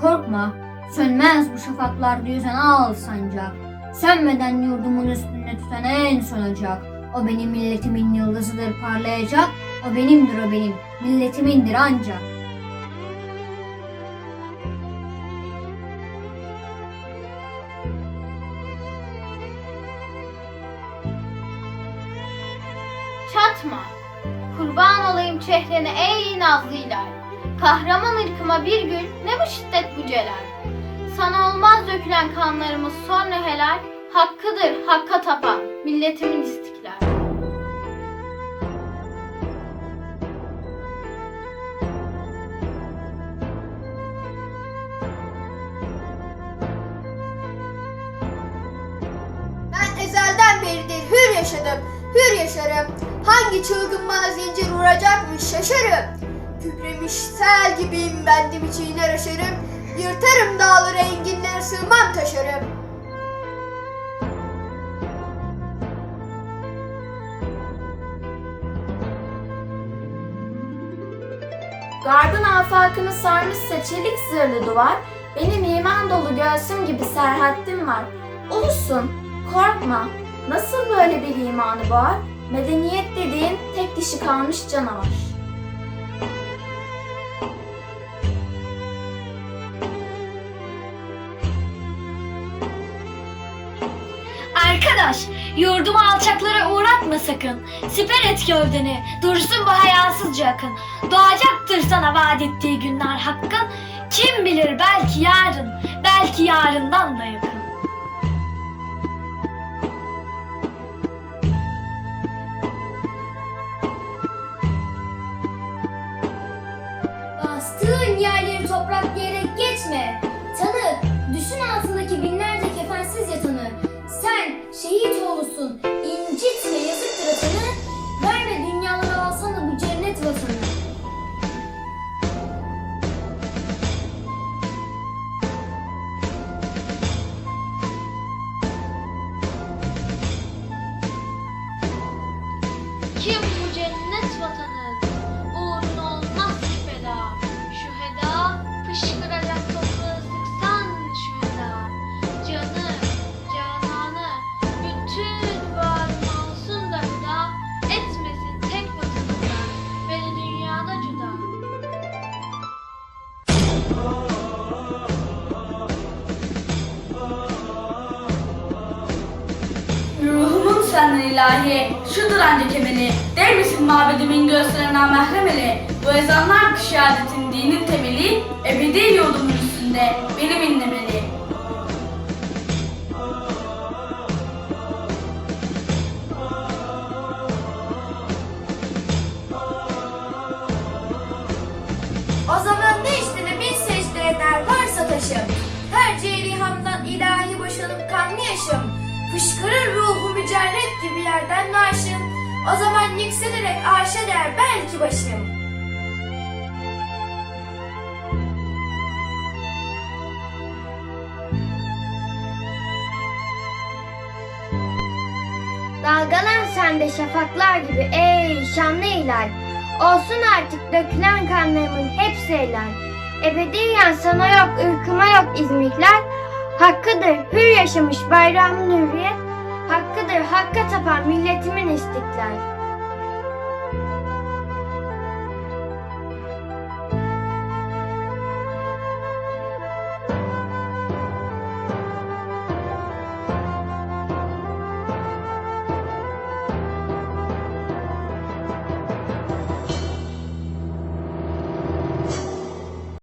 korkma. Sönmez bu şafaklar diyorsan al sancak. Sönmeden yurdumun üstünde tutan en son ocak. O benim milletimin yıldızıdır parlayacak. O benimdir o benim, milletimindir ancak. Çatma. Kurban olayım çehrene ey nazlı hilal. Kahraman ırkıma bir gül ne bu şiddet bu celal. Sana olmaz dökülen kanlarımız sonra helal. Hakkıdır hakka tapan milletimin istiklal. Ben ezelden beridir hür yaşadım, hür yaşarım. Hangi çılgın bana zincir vuracakmış şaşarım. Kükremiş sel gibiyim bendim içine aşarım. Yırtarım dağları enginlere sığmam taşarım. Garbın afakını sarmışsa çelik zırhlı duvar, benim iman dolu göğsüm gibi serhattim var. Ulusun, korkma. Nasıl böyle bir imanı boğar? Medeniyet dediğin tek dişi kalmış canavar. Arkadaş, yurdumu alçaklara uğratma sakın. Siper et gövdeni, dursun bu hayasızca akın. Doğacaktır sana vaat ettiği günler hakkın. Kim bilir belki yarın, belki yarından da yakın. Bastığın yerleri toprak diyerek Kim bu ilahi, şudur ancak emeli. Der misin mabedimin göğsünden mahremeli? Bu ezanlar ki şehadetin dinin temeli, ebedi yolumun üstünde benim inlemeli. O zaman ne işlere bin secde eder varsa taşım. Her cerihamdan ilahi boşanıp kanlı yaşım. Fışkırır mücerret gibi yerden naşım. O zaman yükselerek arşa der belki başım. Dalgalan sen de şafaklar gibi ey şanlı hilal. Olsun artık dökülen kanlarımın hepsi helal. Ebediyen sana yok, ırkıma yok izmikler. Hakkıdır hür yaşamış bayramın hürriyet. Hakkıdır hakka tapan milletimin istiklal.